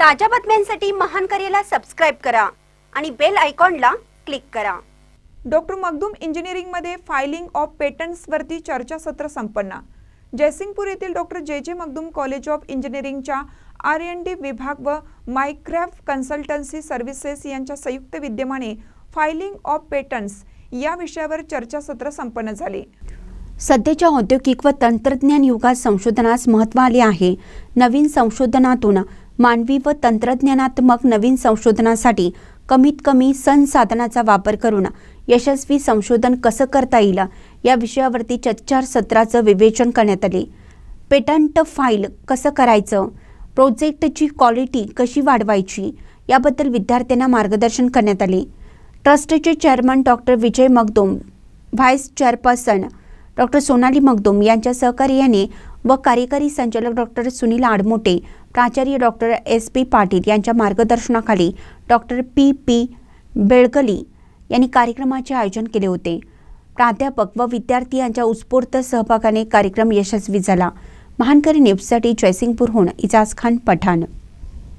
ताज्या बातम्यांसाठी महान करेला सबस्क्राईब करा आणि बेल आयकॉनला क्लिक करा. डॉक्टर मगदूम इंजिनिअरिंगमध्ये फायलिंग ऑफ पेटंट्सवरती चर्चासत्र संपन्न. जयसिंगपूर येथील doctor J J Magdum college of इंजिनिअरिंगच्या आर एन डी विभाग व मायक्रॅफ्ट कन्सल्टन्सी सर्व्हिसेस यांच्या संयुक्त विद्यमाने फायलिंग ऑफ पेटंट्स या विषयावर चर्चासत्र संपन्न झाले. सध्याच्या औद्योगिक व तंत्रज्ञान युगात संशोधनास महत्त्व आले आहे. नवीन संशोधनातून मानवी व तंत्रज्ञानात्मक नवीन संशोधनासाठी कमीत कमी संसाधनाचा वापर करून यशस्वी संशोधन कसं करता येईल या विषयावरती चर्चासत्राचं विवेचन करण्यात आले. पेटंट फाईल कसं करायचं? प्रोजेक्टची क्वालिटी कशी वाढवायची? याबद्दल विद्यार्थ्यांना मार्गदर्शन करण्यात आले. ट्रस्टचे chairman doctor Vijay Magdum vice chairperson doctor Sonali Magdum यांच्या सहकार्याने व कार्यकारी संचालक डॉक्टर सुनील आडमोटे प्राचार्य डॉक्टर एस पी पाटील यांच्या मार्गदर्शनाखाली डॉक्टर पी पी बेळकली यांनी कार्यक्रमाचे आयोजन केले होते. प्राध्यापक व विद्यार्थी यांच्या उत्स्फूर्त सहभागाने कार्यक्रम यशस्वी झाला. महानकरी न्यूजसाठी जयसिंगपूरहून इजाज खान पठाण.